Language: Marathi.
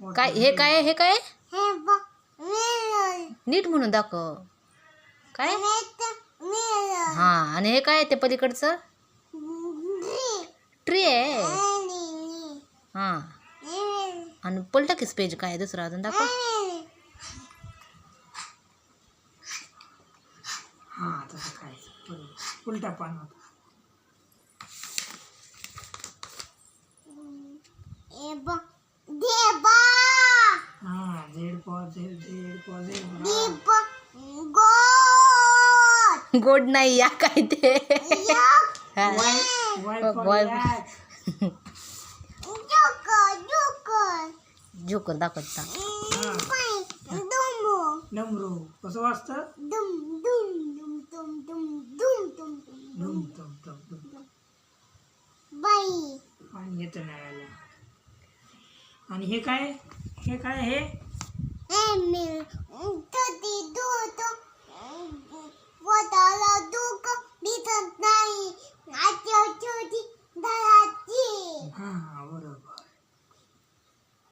काय हे काय हे काय हे बघ नीट म्हणून दाखव. काय? हा आणि हे काय ते पलीकडचं? ट्री आहे. हा. आणि पलटा किस पेज काय आहे दुसरं अजून दाखव. हा तसं काय उलटा पान होता हा झेड गोड नाही या काय ते. हा. जोकर दाखवता नमरू कसं बाई. आणि येतं नळाला आणि हे काय? हे काय हे Emil!